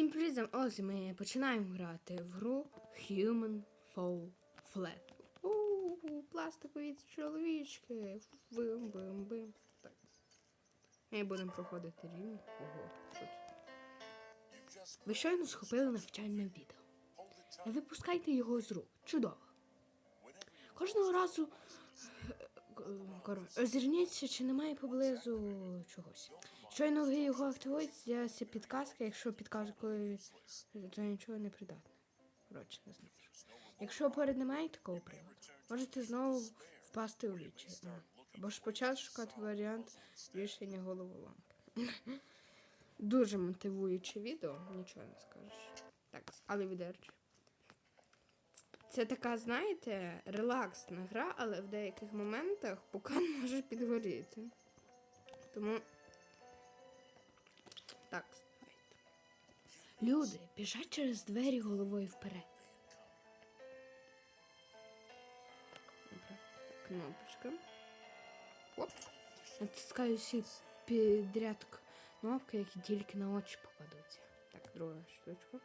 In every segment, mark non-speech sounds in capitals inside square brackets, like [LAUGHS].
Всім привіт, ось ми починаємо грати в гру Human Fall Flat. Ууу, пластикові чоловічки. Бим, бим, бим. Так. Ми будемо проходити рівень. Ого, що? Ви щойно схопили навчальне відео. Не випускайте його з рук. Чудово. Кожного разу е, коротше, озирніться, чи немає поблизу чогось. Щойно ви його активуєте, з'явиться підказка, якщо підказкою, то нічого не придатне. Коротше, не знаю. Якщо поряд немає такого приводу, можете знову впасти у вічі. Або ж почати шукати варіант рішення головоломки. [LAUGHS] Дуже мотивуюче відео, нічого не скажеш. Так, але відерчі. Це така, знаєте, релаксна гра, але в деяких моментах пукан [LAUGHS] може підгоріти. Тому. Так, давайте. Люди біжать через двері головою вперед. Добре. Кнопочка. Оп. Натискаю всі підряд кнопки, які тільки на очі попадуться. Так, друга штучка.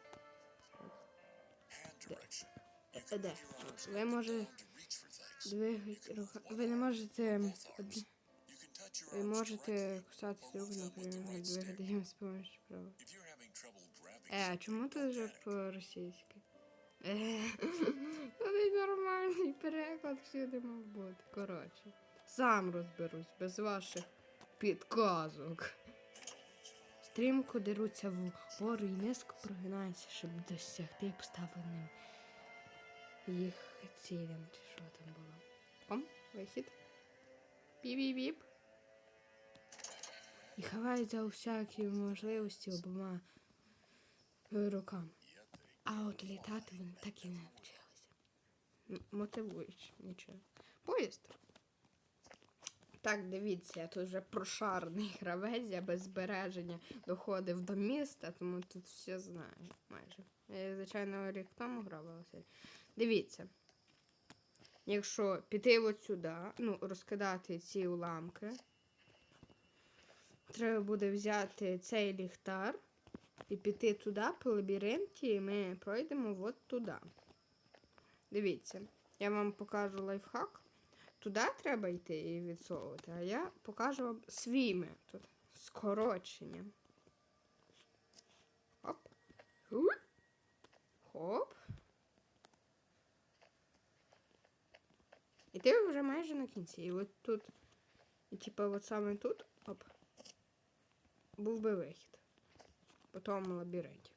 Е, Де? Ви двигати рука. Ви не можете. Ви можете руку, наприклад, двигати їм з помощью права. Е, а чому ти вже по-російськи? Е, Тут нормальний переклад всюди мав бути. Коротше. Сам розберусь без ваших підказок. Стрімко деруться вгору і низько прогинаються, щоб досягти поставленим їх цілям, чи що там було. Пом, вихід. Піп-піп-піп. І ховаються у всякі можливості обома руками. А от літати вони так і не навчилися. Мотивуючи, нічого. Поїзд. Так, дивіться, я тут вже прошарений гравець, я без збереження доходив до міста, тому тут все знаю майже. Я, звичайно, рік тому грав. Дивіться. Якщо піти от сюди, ну, розкидати ці уламки, треба буде взяти цей ліхтар і піти туди по лабіринті, і ми пройдемо от туди. Дивіться, я вам покажу лайфхак. Туди треба йти і відсовувати, а я покажу вам свій метод. Скорочення. Хоп. Хоп. І ти вже майже на кінці. І от тут, і типа от саме тут, оп, був би вихід. По тому лабіринті.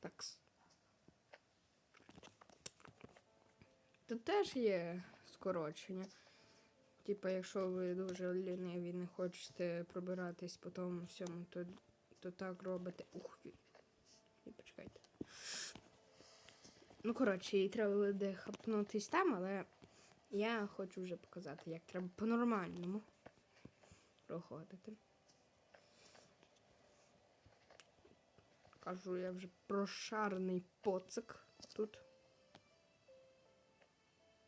Такс. Тут теж є скорочення. Типа, якщо ви дуже ліниві, не хочете пробиратись по тому всьому, то, то так робите. Ух, і- і почекайте. Ну, коротше, їй треба буде хапнутись там, але я хочу вже показати, як треба по-нормальному проходити. Кажу, я вже прошарений поцик тут.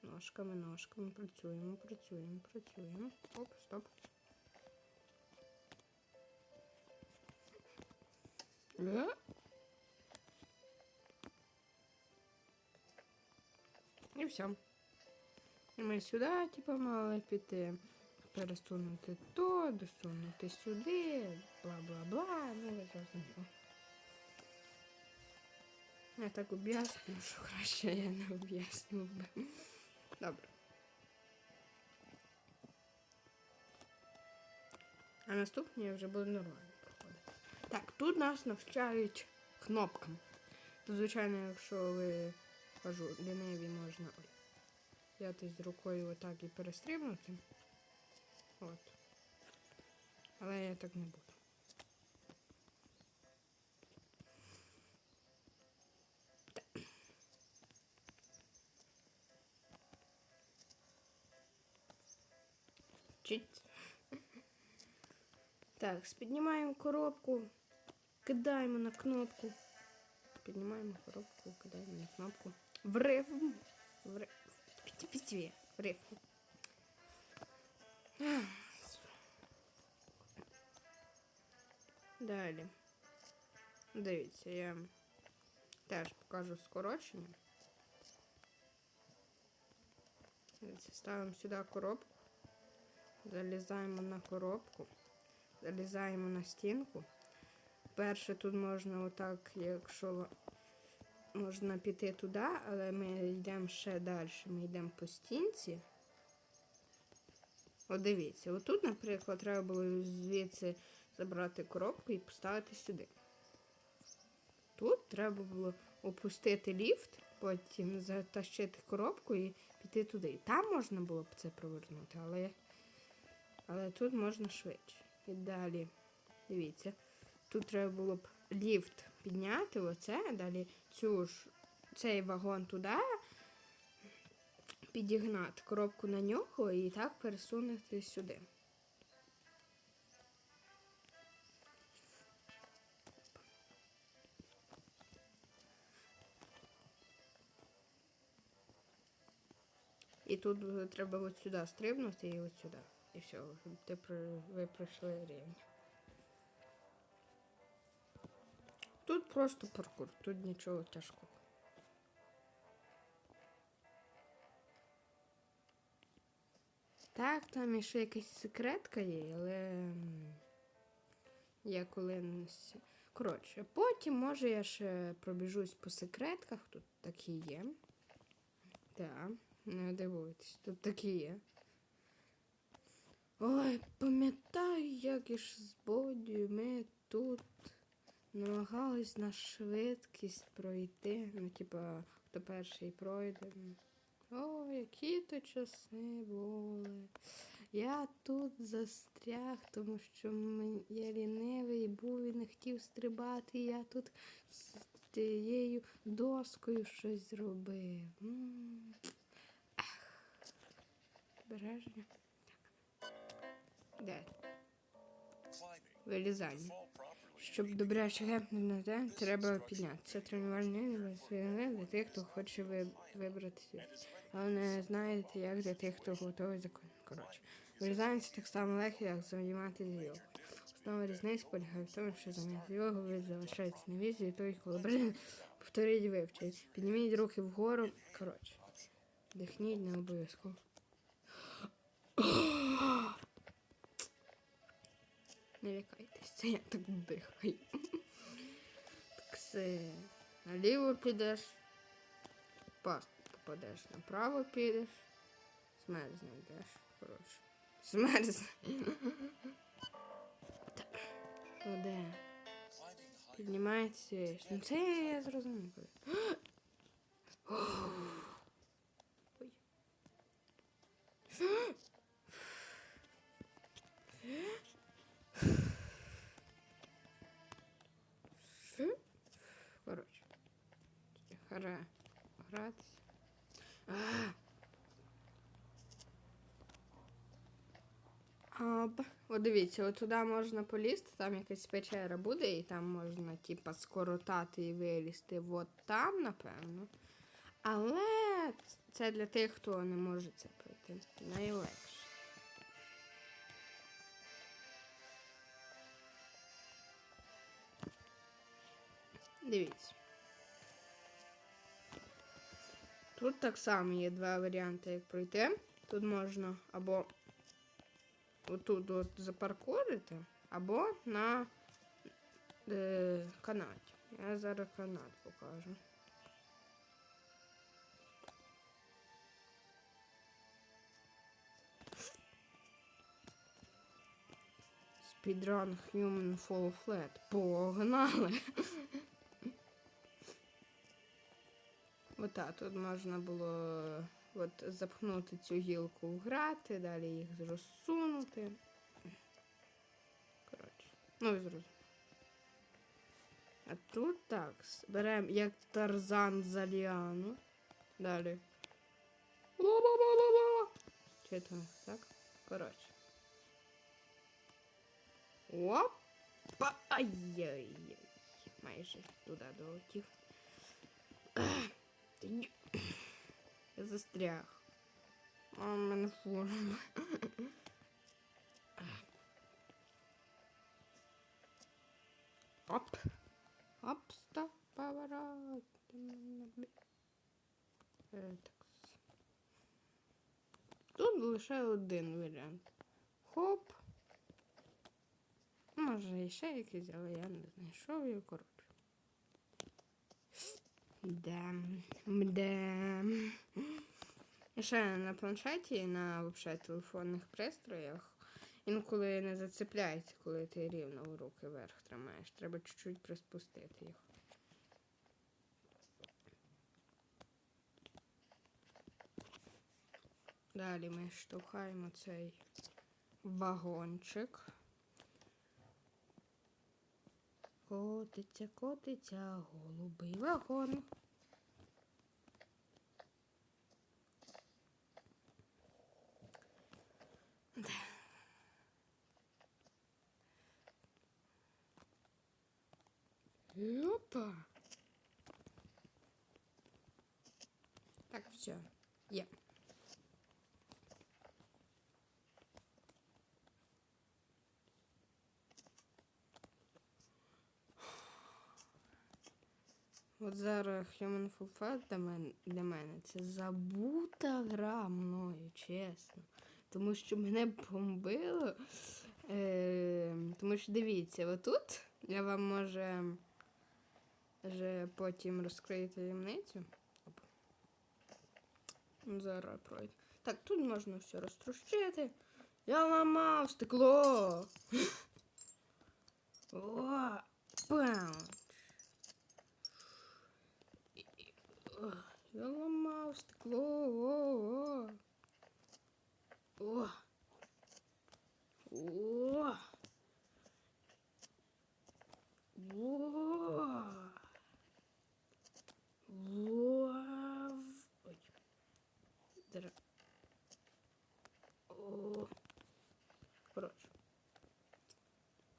Ножками, ножками працюємо, працюємо, працюємо. Оп, стоп. Е? І все. І ми сюди, типу, мали піти. Пересунути то, досунути сюди, бла-бла-бла. Ну, ви зрозуміли. Я так об'ясню, що краще я не об'яснював би. Добре. А наступні я вже буду нормально проходити. Так, тут нас навчають кнопкам. Звичайно, якщо ви кажу, ліниві можна взяти з рукою отак і перестрибнути. От. Але я так не буду. Чуть. Так, піднімаємо коробку, кидаємо на кнопку. Піднімаємо коробку, кидаємо на кнопку. В рифм. В рифм. Піті-піті. В. Далі. Дивіться, я теж покажу скорочення. Дивіться, ставимо сюди коробку. Залізаємо на коробку. Залізаємо на стінку. Перше тут можна отак, якщо можна піти туди, але ми йдемо ще далі. Ми йдемо по стінці. От дивіться, отут, наприклад, треба було звідси забрати коробку і поставити сюди. Тут треба було опустити ліфт, потім затащити коробку і піти туди. Там можна було б це провернути, але, але тут можна швидше. І далі, дивіться, тут треба було б ліфт підняти, оце, далі цю ж, цей вагон туди, підігнати коробку на нього і так пересунути сюди. І тут треба от сюди стрибнути і от сюди. І все, ви пройшли рівень. Просто паркур, тут нічого тяжкого. Так, там іще якась секретка є, але я колись. Коротше, потім, може, я ще пробіжусь по секретках, тут такі є. Так, не дивуйтесь, тут такі є. Ой, пам'ятаю, як із з Бодію ми тут намагались на швидкість пройти. Ну, типа, хто перший пройде. О, які то часи були. Я тут застряг, тому що я лінивий був і не хотів стрибати. і Я тут з тією доскою щось зробив. Ах. Бережно. Де? Вилізання. Щоб добряче гепнути треба піднятися. Тренувальне розвивання для тих, хто хоче ви- вибратися. Але не знаєте, як для тих, хто готовий закон. Коротше, це так само легко, як займатися йогою. Основа різниці полягає в тому, що зайняти йогу ви залишаєтесь на візі, і той, коли блин, повторіть вивчить. Підніміть руки вгору. Коротше, дихніть не обов'язково. Не лякайтесь, це я так дихаю. Так все. Наліво підеш, паст попадеш, направо підеш, смерзне йдеш. Коротше. Смерзне. О, де? Піднімається. Ну це я зрозумів. Ой. Гра. Гратися. Оп. От дивіться, от туди можна полізти, там якась печера буде, і там можна, типа, скоротати і вилізти от там, напевно. Але це для тих, хто не може це пройти. Найлегше. Дивіться. Тут так само є два варіанти, як пройти. Тут можна або отут от запаркурити, або на е, канаті. Я зараз канат покажу. Speedrun Human Fall Flat. Погнали! [LAUGHS] Ота, тут можна було от, запхнути цю гілку в грати, далі їх розсунути. Коротше, ну ви зрозуміли. А тут так, беремо як Тарзан за ліану. Далі. Чи то так? Коротше. Опа! Ай-яй-яй. Майже туди долетів. Ти ні- [CLEARS THROAT] Я застряг. А в мене форма. [CLEARS THROAT] Оп. Оп, стоп, поворот. Е, так. Тут лише один варіант. Хоп. Може, і ще якийсь, але я не знайшов його коротше. Дем, мдем. Ще на планшеті і на вообще, телефонних пристроях інколи не зацепляється, коли ти рівно в руки вверх тримаєш. Треба чуть-чуть приспустити їх. Далі ми штовхаємо цей вагончик. Котиться, котиться, голубий вагон. Опа. Так, все. Є. От зараз Human Fat для мене, для мене це забута гра мною, чесно. Тому що мене бомбило. Е, тому що дивіться, отут я вам може вже потім розкрию таємницю. Оп. Зараз пройде. Так, тут можна все розтрощити. Я ламав стекло. [LAUGHS] О, пауч. О, Я ламав стекло. О, о. О. О. Вау. Ой. Дра. О. Коротше.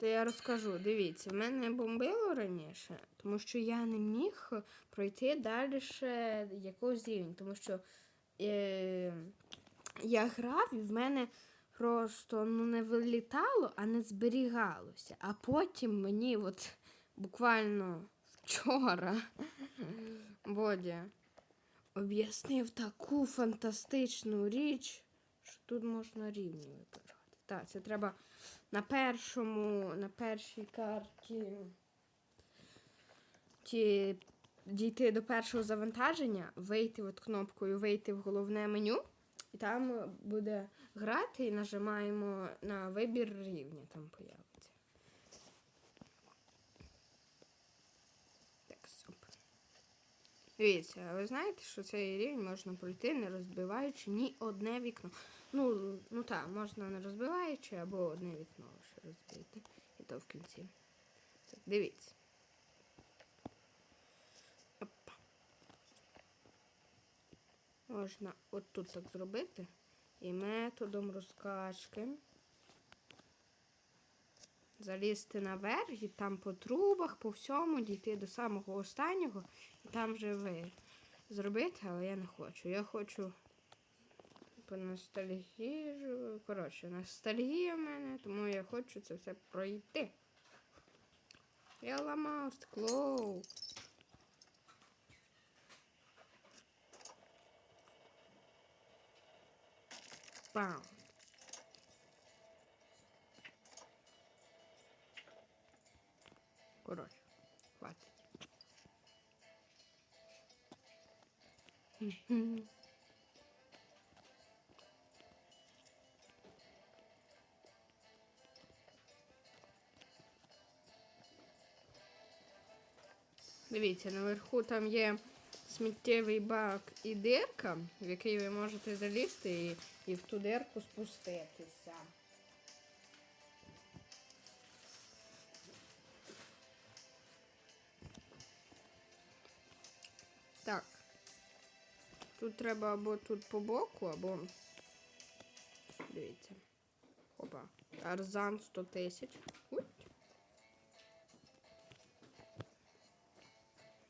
То я розкажу, дивіться, в мене бомбило раніше, тому що я не міг пройти далі якогось рівня, тому що е, я грав і в мене просто ну, не вилітало, а не зберігалося. А потім мені от буквально вчора Бодя об'яснив таку фантастичну річ, що тут можна рівні вибирати. Так, це треба на першому, на першій карті ті, дійти до першого завантаження, вийти от кнопкою Вийти в головне меню, і там буде грати і нажимаємо на вибір рівня, там появиться. Так, стоп. Дивіться, а ви знаєте, що цей рівень можна пройти, не розбиваючи ні одне вікно. Ну, ну так, можна не розбиваючи, або одне вікно лише розбити. І то в кінці. Так, дивіться. Опа. Можна от тут так зробити. І методом розкачки. Залізти наверх і там по трубах, по всьому, дійти до самого останнього і там вже ви зробити, але я не хочу. Я хочу по ностальгію. Коротше, ностальгія в мене, тому я хочу це все пройти. Я ламав скло. Бам. Коротше, хватить. Дивіться, наверху там є сміттєвий бак і дирка, в який ви можете залізти і, і в ту дирку спуститися. Так. Тут треба або тут по боку, або. Дивіться. Опа. Арзан 100 тисяч.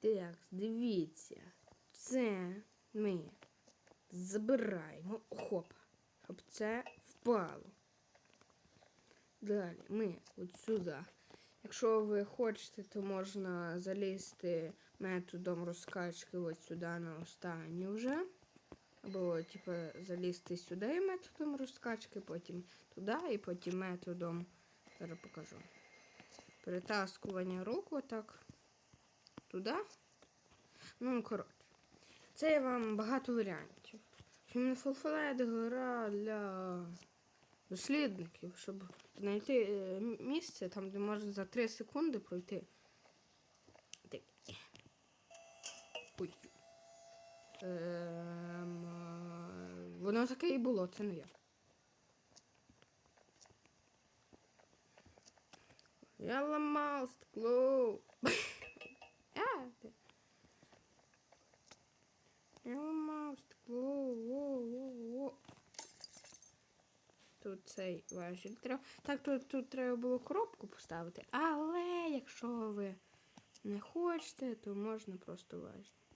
Так, дивіться. Це ми забираємо. Хоп. Щоб це впало. Далі ми от сюди. Якщо ви хочете, то можна залізти методом розкачки от сюди на останню вже. Або, типу, залізти сюди методом розкачки, потім туди і потім методом. Зараз покажу. Перетаскування рук отак. Туди. Ну, коротше. Це я вам багато варіантів. Фолфолет гра для дослідників, щоб знайти е, місце, там, де можна за 3 секунди пройти. Ем, е, воно таке і було, це не я. Я ламав ти. Я ламав во. Тут цей важіль треба. Так, тут, тут треба було коробку поставити. Але якщо ви не хочете, то можна просто важіль.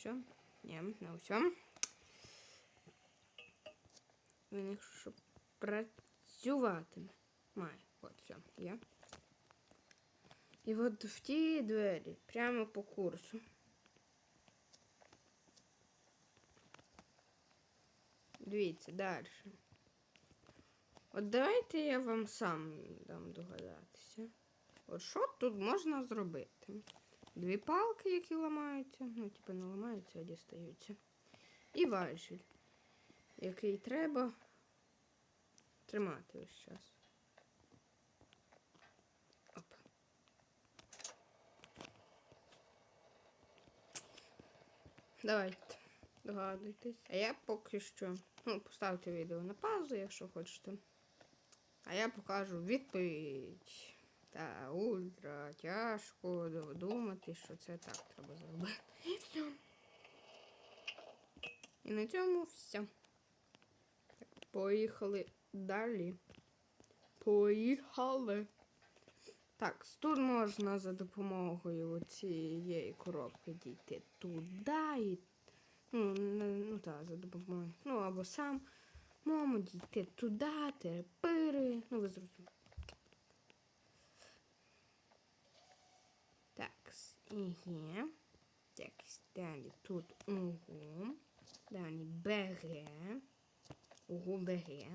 Усьо? Ні, не усьо. Він якщо працюватиме. Має. От, все, є. І от в ті двері, прямо по курсу. Дивіться, далі. От давайте я вам сам дам догадатися. От що тут можна зробити? Дві палки, які ламаються. Ну, типу не ламаються, а дістаються. І важіль, який треба тримати весь час. Оп. Давайте, догадуйтесь. А я поки що. Ну, поставте відео на паузу, якщо хочете. А я покажу відповідь. Та ультра тяжко думати, що це так треба зробити. І все. І на цьому все. Поїхали далі. Поїхали. Так, тут можна за допомогою цієї коробки дійти туди і. Ну, ну так, за допомогою. Ну, або сам. Мому дійти туди, терпири. Ну, ви зрозуміли. Так, і є. Так, далі тут угу. Далі бере. Угу бере.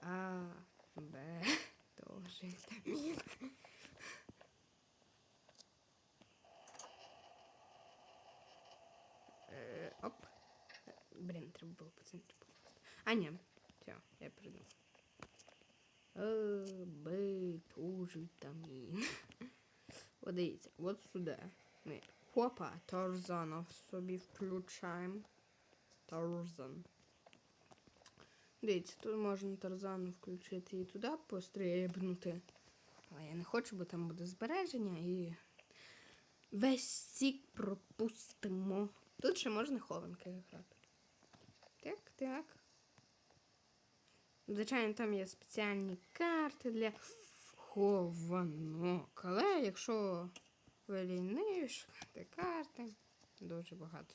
А, Б. Тоже там. Е, Оп. Блін, треба було по центрі покласти. А, ні. Все, я придумав. Е, Б, тоже вітамін. От дивіться, от сюди. Ми хопа, Тарзана собі включаємо. Тарзан. Дивіться, тут можна Тарзану включити і туди пострибнути. Але я не хочу, бо там буде збереження і весь сік пропустимо. Тут ще можна хованки грати. Так, так. Звичайно, там є спеціальні карти для хованок. Але якщо ви ліниві шукати карти, дуже багато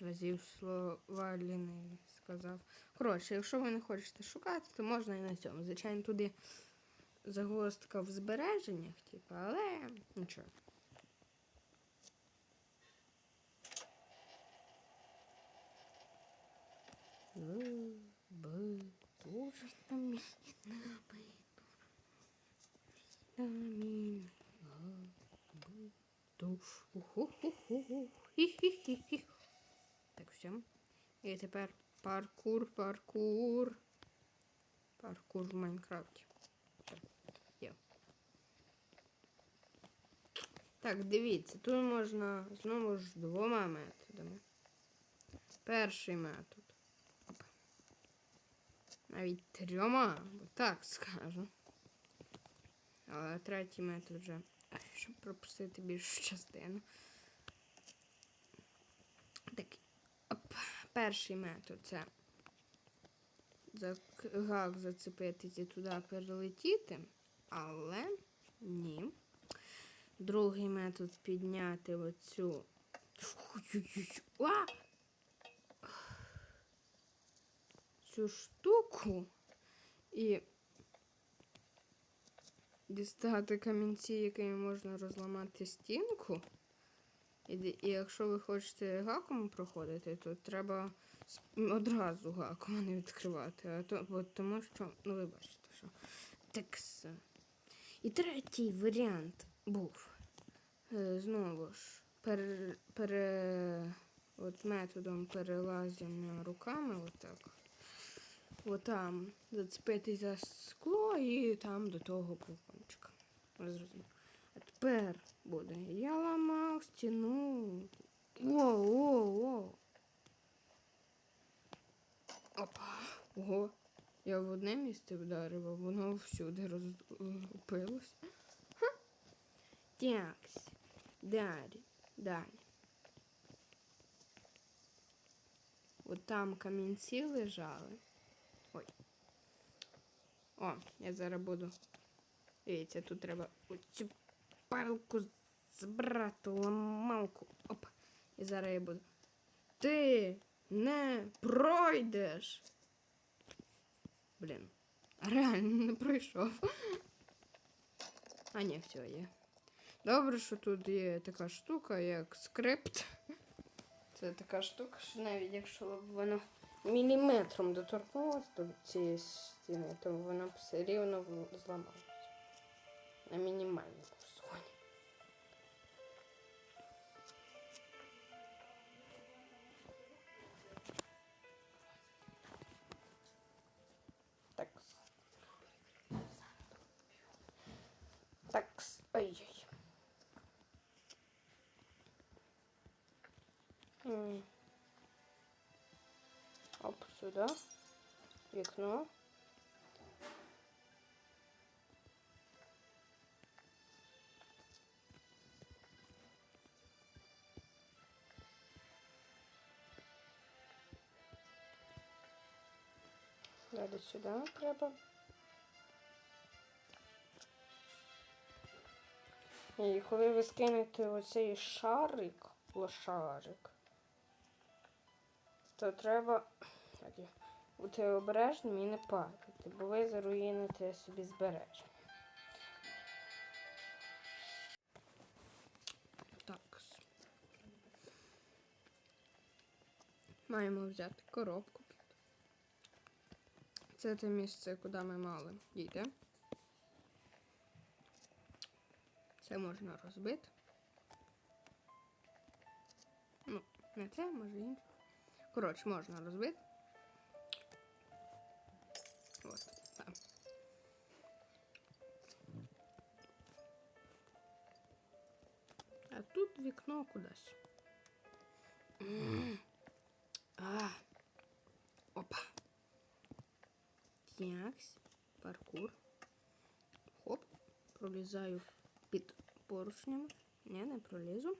разів слова ліниві сказав. Коротше, якщо ви не хочете шукати, то можна і на цьому. Звичайно, туди загвоздка в збереженнях, типу, але нічого. Е, Б, дуже там Так, все. І тепер паркур, паркур. Паркур в Майнкрафті. Так, дивіться, тут можна знову ж двома методами. Перший метод. Навіть трьома, так скажу. Але третій метод вже, щоб пропустити більшу частину. Так, оп. Перший метод це за гак зацепитися туди перелетіти, але ні. Другий метод підняти оцю. А! Цю штуку і дістати камінці, якими можна розламати стінку. І, і якщо ви хочете гаком проходити, то треба одразу гаком не відкривати. А то, бо, тому що, ну ви бачите, що. Так. І третій варіант був е, знову ж пере, пере, от методом перелазіння руками, отак. Отам зацепитись за скло і там до того балкончика. Ви. А тепер буде. Я ламав стіну. Воу, воу, воу. Опа. Ого. Я в одне місце вдарив, а воно всюди розпилось. Ха. Такс. Далі. Далі. От там камінці лежали. О, я зараз буду. Дивіться, тут треба оцю палку збрати ламалку. Оп. І зараз я буду. Ти не пройдеш. Блін. Реально не пройшов. А ні, все є. Добре, що тут є така штука, як скрипт. Це така штука, що навіть якщо б воно міліметром доторкнулося до цієї стіни, то воно б все рівно в- зламалося. На мінімальному зоні. Так. Так. Ой-ой. М. Оп, сюда. Вікно. Далі сюди треба. І коли ви скинете оцей шарик, лошарик, то треба як його, бути обережним і не падати, бо ви заруїните собі збереження. Так. Маємо взяти коробку. Це те місце, куди ми мали дійти. Це можна розбити. Ну, не це, може інше. Коротше, можна розбити. От, так. А тут вікно кудись. М. А. Опа. Тякс. Паркур. Хоп. Пролізаю під поручнями. Ні, не пролізу.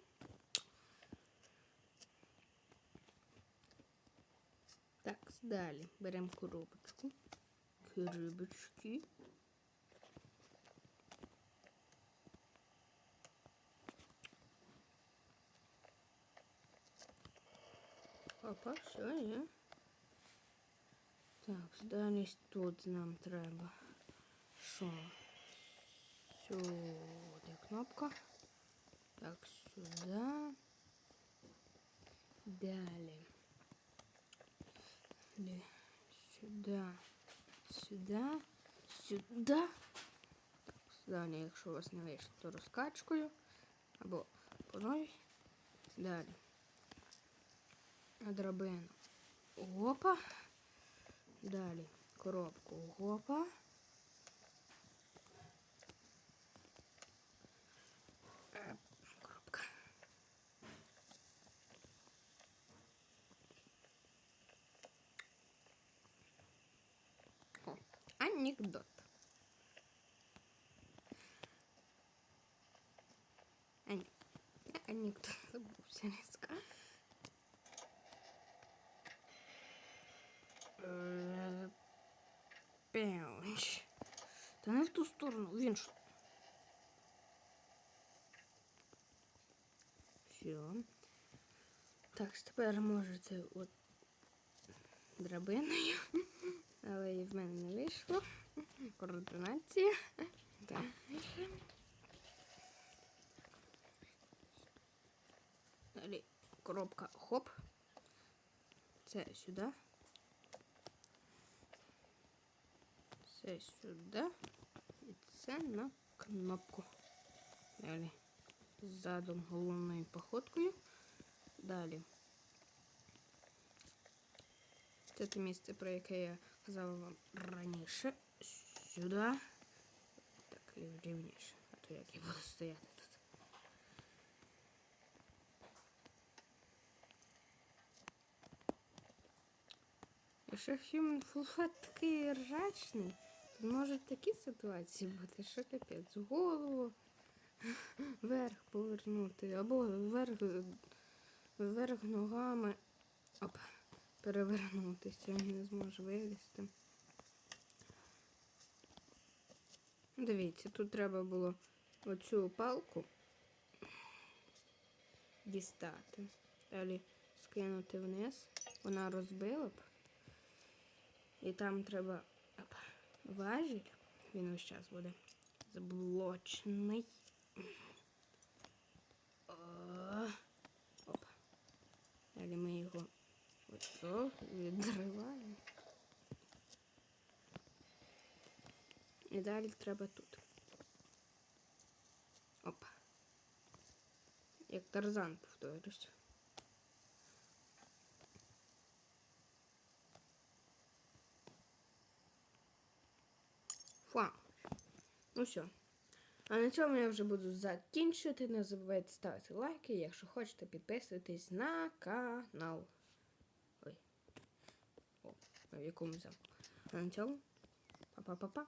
Так, далі беремо коробочку. Коробочки. Опа, все є. Так, далі тут нам треба. Що? Сюди кнопка. Так, сюди. Далі. Далі. Сюди. Сюди. Сюди. Далі, якщо у вас не вийшло, то розкачкою. Або по новій. Далі. Драбину. Опа. Далі. Коробку. Опа. анекдот. Анекдот забувся різко. Пенч. Та не ну в ту сторону, в іншу. Все. Так, тепер можете от драбиною. Але і в мене не вийшло. Координація. Так. Далі коробка хоп. Це сюди. Це сюди. І це на кнопку. Далі. Задом головною походкою. Далі. Це те місце, про яке я казала вам раніше. Сюди. Так, рівніше. А то як я буду стояти тут. Якщо Human Full такий ржачний, то можуть такі ситуації бути, що капець. Голову вверх повернути, або вверх, вверх ногами. Оп, перевернутися, він не зможе вилізти. Дивіться, тут треба було оцю палку дістати. Далі скинути вниз. Вона розбила б. І там треба важіль. Він ось час буде заблочений. Оп. Далі ми його ото відриваємо. І далі треба тут. Оп. Як тарзан повторюсь. Фа. Ну все. А на цьому я вже буду закінчувати. Не забувайте ставити лайки. Якщо хочете, підписуйтесь на канал. В якому. А на цьому. Па-па-па-па.